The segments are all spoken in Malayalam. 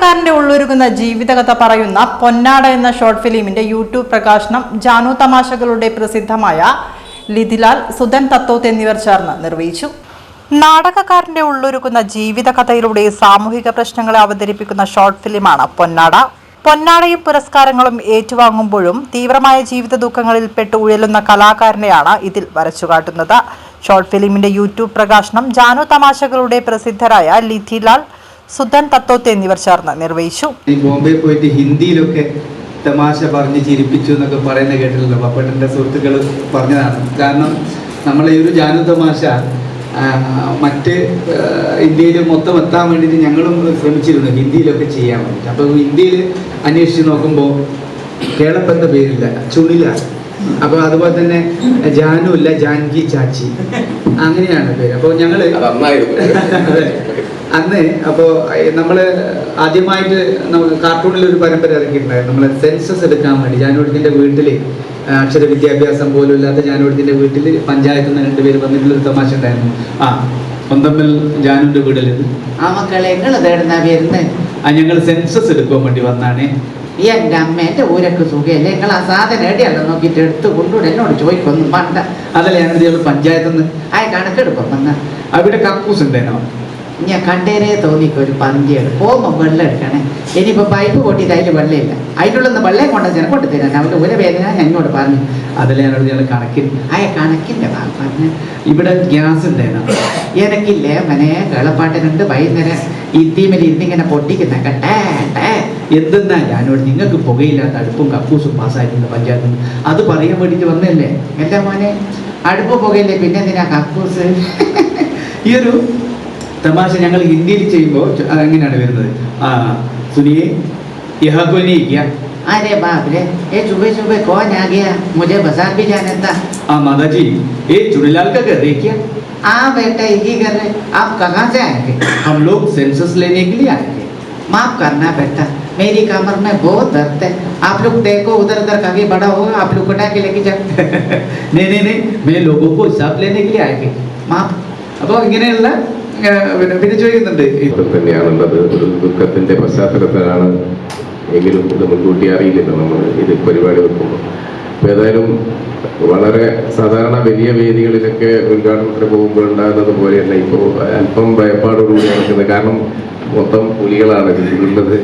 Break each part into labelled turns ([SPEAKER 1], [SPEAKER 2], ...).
[SPEAKER 1] നാടകക്കാരന്റെ ഉള്ളൊരുക്കുന്ന ജീവിതകഥ പറയുന്ന പൊന്നാട എന്ന ഷോർട്ട് ഫിലിമിന്റെ യൂട്യൂബ് പ്രകാശനം ജാനു തമാശകളുടെ പ്രസിദ്ധമായ ലിതിലാൽ സുധൻ തത്തോത്ത് എന്നിവർ ചേർന്ന് നിർവഹിച്ചു. നാടകക്കാരന്റെ ഉള്ളൊരുക്കുന്ന ജീവിതകഥയിലൂടെ സാമൂഹിക പ്രശ്നങ്ങളെ അവതരിപ്പിക്കുന്ന ഷോർട്ട് ഫിലിമാണ് പൊന്നാട. പൊന്നാടയും പുരസ്കാരങ്ങളും ഏറ്റുവാങ്ങുമ്പോഴും തീവ്രമായ ജീവിത ദുഃഖങ്ങളിൽ പെട്ട് ഉഴലുന്ന കലാകാരനെയാണ് ഇതിൽ വരച്ചുകാട്ടുന്നത് ഷോർട്ട് ഫിലിമിന്റെ യൂട്യൂബ് പ്രകാശനം ജാനു തമാശകളുടെ പ്രസിദ്ധരായ ലിഥിലാൽ സുധൻ തത്തോത്ത് എന്നിവർ ചേർന്ന് നിർവഹിച്ചു.
[SPEAKER 2] ബോംബെ പോയിട്ട് ഹിന്ദിയിലൊക്കെ തമാശ പറഞ്ഞ് ചിരിപ്പിച്ചു എന്നൊക്കെ പറയുന്ന കേട്ടില്ലല്ലോ പപ്പട്ടന്റെ സുഹൃത്തുക്കൾ പറഞ്ഞതാണ്. കാരണം നമ്മളെ ഈ ഒരു ജാനു തമാശ മറ്റ് ഇന്ത്യയിൽ മൊത്തം എത്താൻ വേണ്ടിയിട്ട് ഞങ്ങളും ശ്രമിച്ചിരുന്നു ഹിന്ദിയിലൊക്കെ ചെയ്യാൻ വേണ്ടിയിട്ട്. അപ്പോൾ ഹിന്ദിയിൽ അന്വേഷിച്ച് നോക്കുമ്പോൾ കേളപ്പന്റെ പേരില്ല ചുണില. അപ്പോൾ അതുപോലെ തന്നെ ജാനു അല്ല ജാൻകി ചാച്ചി. അങ്ങനെയാണ് പേര്. അപ്പോൾ ഞങ്ങൾ. അന്ന് അപ്പോ നമ്മൾ ആദ്യമായിട്ട് നമുക്ക് കാർട്ടൂണിൽ ഒരു പരമ്പര ഇറക്കിയിട്ടുണ്ടായിരുന്നു. നമ്മൾ സെൻസസ് എടുക്കാൻ വേണ്ടി. ജാനുവടത്തിന്റെ വീട്ടിൽ അക്ഷര വിദ്യാഭ്യാസം പോലും ഇല്ലാത്ത ജാനുവടത്തിന്റെ വീട്ടിൽ പഞ്ചായത്തിൽ നിന്ന് രണ്ടുപേര് വന്നിട്ടുള്ളൊരു തമാശ ഉണ്ടായിരുന്നു. ആ സ്വന്തമ്മൽ ജാനുവിന്റെ വീട്ടിൽ
[SPEAKER 3] ആ മക്കളെ നിങ്ങൾ തേടുന്ന
[SPEAKER 2] ആ ഞങ്ങൾ സെൻസസ് എടുക്കാൻ വേണ്ടി വന്നാണേ.
[SPEAKER 3] എന്റെ അമ്മേന്റെ ഊരക്ക് സുഖയല്ലേ നിങ്ങൾ ആ സാധനം എവിടെയാണ് നോക്കിയിട്ട് എടുത്ത് കൊണ്ടുകൂടെ എന്നോട് ചോദിക്കൊന്നും പണ്ട
[SPEAKER 2] അതല്ല ഞാൻ പഞ്ചായത്തിൽ നിന്ന്
[SPEAKER 3] ആ കണക്കെടുപ്പം വന്ന.
[SPEAKER 2] അവിടെ കക്കൂസ് ഉണ്ടായിരുന്നോ.
[SPEAKER 3] ഞാൻ കണ്ടേനെ തോന്നിക്ക് ഒരു പന്തിയാണ് പോകുമ്പോൾ വെള്ളം എടുക്കണേ. ഇനിയിപ്പോൾ പൈപ്പ് പൊട്ടിയിട്ട് അതിൽ വെള്ളമില്ല. അതിലുള്ള വെള്ളം കൊണ്ടു ഞാൻ കൊണ്ട് തരാൻ അവന്റെ ഒരു ഞാൻ എന്നോട് പറഞ്ഞു.
[SPEAKER 2] അതിൽ ഞാനോട് ഞങ്ങൾ കണക്കിൽ
[SPEAKER 3] ആ കണക്കിന്റെ പറഞ്ഞു.
[SPEAKER 2] ഇവിടെ ഗ്യാസ് ഉണ്ടായിരുന്നു.
[SPEAKER 3] എനിക്കില്ലേ മനെ കേളപ്പാട്ടിനുണ്ട് വൈകുന്നേരം. ഈ തീമിൽ ഇരുന്നിങ്ങനെ പൊട്ടിക്കുന്ന കേട്ടേ ടേ
[SPEAKER 2] എന്തെന്നാ ഞാനോട് നിങ്ങൾക്ക് പുകയില്ലാത്ത അടുപ്പും കക്കൂസും പാസ്സായിട്ടുണ്ട് പഞ്ചായത്തിൽ നിന്ന്. അത് പറയാൻ വേണ്ടിയിട്ട് വന്നല്ലേ
[SPEAKER 3] എന്റെ മോനെ അടുപ്പ് പുകയില്ലേ പിന്നെ എന്തിനാ കക്കൂസ്?
[SPEAKER 2] ഈ ഒരു തമാശ ഞങ്ങൾ ഹിന്ദിയിൽ ചെയ്യുമ്പോൾ എങ്ങനെയാണ് വരുന്നത് ആ സുനിയെ യഹാ को नहीं किया
[SPEAKER 3] अरे बाप रे ये सुबह सुबह कौन आ गया मुझे बाजार भी जाना था
[SPEAKER 2] हाँ माताजी ये चुनीलाल का घर है क्या
[SPEAKER 3] हाँ बेटा यही कर रहे आप कहाँ से आएंगे
[SPEAKER 2] हम लोग सेंसस लेने के लिए आए थे
[SPEAKER 3] माफ करना बेटा मेरी कमर में बहुत दर्द है आप लोग देखो उधर उधर कभी बड़ा होगा आप लोग उठा के लेके जाओ
[SPEAKER 2] नहीं नहीं नहीं मैं लोगों को हिसाब लेने के लिए आए थे
[SPEAKER 3] माफ
[SPEAKER 2] അപ്പോൾ ഇങ്ങനെയുള്ള ആ, പിന്നെ പിന്നെ ചോദിക്കുന്നുണ്ട്.
[SPEAKER 4] തന്നെയാണുള്ളത്. ഒരു ദുഃഖത്തിന്റെ പശ്ചാത്തലത്തിലാണ് എങ്കിലും ഇത് മുൻകൂട്ടി അറിയില്ലല്ലോ നമ്മൾ ഇത് പരിപാടി വെക്കുമ്പോൾ. അപ്പോൾ ഏതായാലും വളരെ സാധാരണ വലിയ വേദികളിലൊക്കെ ഉദ്ഘാടനത്തിന് പോകുമ്പോൾ ഉണ്ടാകുന്നത് പോലെയല്ല ഇപ്പോൾ അല്പം ഭയപ്പാടോടുകൂടി നടക്കുന്നത്. കാരണം മൊത്തം പുലികളാണ് ഇതിലുള്ളത്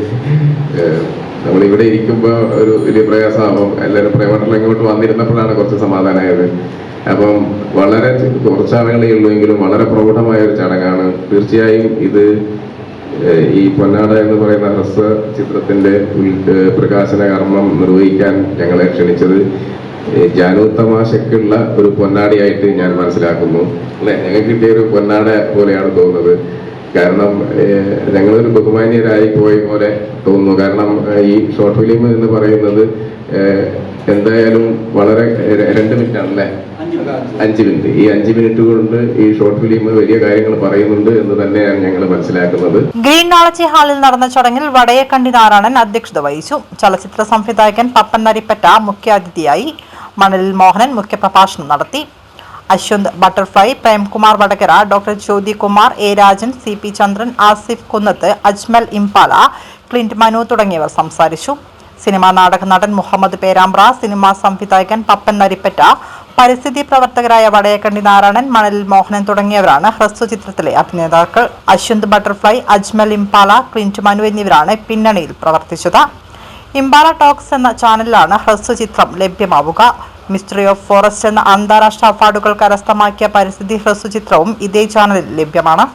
[SPEAKER 4] നമ്മൾ ഇവിടെ ഇരിക്കുമ്പോൾ ഒരു വലിയ പ്രയാസമാകും എല്ലാവരും പ്രേമട്ടം ഇങ്ങോട്ട് വന്നിരുന്നപ്പോഴാണ് കുറച്ച് സമാധാനമായത്. അപ്പം വളരെ കുറച്ചാളുകളേ ഉള്ളൂ എങ്കിലും വളരെ പ്രൗഢമായ ഒരു ചടങ്ങാണ്. തീർച്ചയായും ഇത് ഈ പൊന്നാട എന്ന് പറയുന്ന ഹ്രസ്വ ചിത്രത്തിന്റെ പ്രകാശന കർമ്മം നിർവഹിക്കാൻ ഞങ്ങളെ ക്ഷണിച്ചത് ഏഹ്, ജാനു തമാശക്കുള്ള ഒരു പൊന്നാടിയായിട്ട് ഞാൻ മനസ്സിലാക്കുന്നു. അല്ലെ? ഞങ്ങൾക്ക് കിട്ടിയ ഒരു പൊന്നാട പോലെയാണ് തോന്നുന്നത്. കാരണം ഞങ്ങളൊരു ബഹുമാന്യരായി പോയ പോലെ തോന്നുന്നു. കാരണം ഈ ഷോർട്ട് ഫിലിം എന്ന് പറയുന്നത് എന്തായാലും വളരെ രണ്ട് മിനിറ്റ് ആണല്ലേ അഞ്ച് മിനിറ്റ്. ഈ അഞ്ച് മിനിറ്റ് കൊണ്ട് ഈ ഷോർട്ട് ഫിലിം വലിയ കാര്യങ്ങൾ പറയുന്നുണ്ട് എന്ന് തന്നെയാണ് ഞങ്ങൾ മനസ്സിലാക്കുന്നത്.
[SPEAKER 1] ഗ്രീൻ നോളജി ഹാളിൽ നടന്ന ചടങ്ങിൽ വടയക്കണ്ടി നാരായണൻ അധ്യക്ഷത വഹിച്ചു. ചലച്ചിത്ര സംവിധായകൻ പപ്പൻ നരിപ്പറ്റ മുഖ്യാതിഥിയായി മണലിൽ മോഹനൻ മുഖ്യപ്രഭാഷണം നടത്തി. Ashwanth butterfly Premkumar Vadakara doctor Jyothi Kumar A Rajan C P Chandran Asif Kunnath Ajmal Impala Clint Manu തുടങ്ങിയവർ സംസാരിച്ചു. സിനിമാ നാടക നടൻ മുഹമ്മദ് പേരാമ്പ്ര സിനിമാ സംവിധായകൻ പപ്പൻ നരിപ്പറ്റ പരിസ്ഥിതി പ്രവർത്തകരായ വടയക്കണ്ടി നാരായണൻ മണലിൽ മോഹനൻ തുടങ്ങിയവരാണ് ഹ്രസ്വ ചിത്രത്തിലെ അഭിനേതാക്കൾ. Ashwanth butterfly Ajmal Impala Clint Manu എന്നിവരാണ് പിന്നണിയിൽ പ്രവർത്തിച്ചത്. ഇംപാല ടോക്സ് എന്ന ചാനലിലാണ് ഹ്രസ്വ ചിത്രം ലഭ്യമാവുക. മിസ്റ്ററി ഓഫ് ഫോറസ്റ്റ് എന്ന അന്താരാഷ്ട്ര അവാർഡുകൾ കരസ്ഥമാക്കിയ പരിസ്ഥിതി ഹ്രസ്വ ചിത്രവും ഇതേ ചാനലിൽ ലഭ്യമാണ്.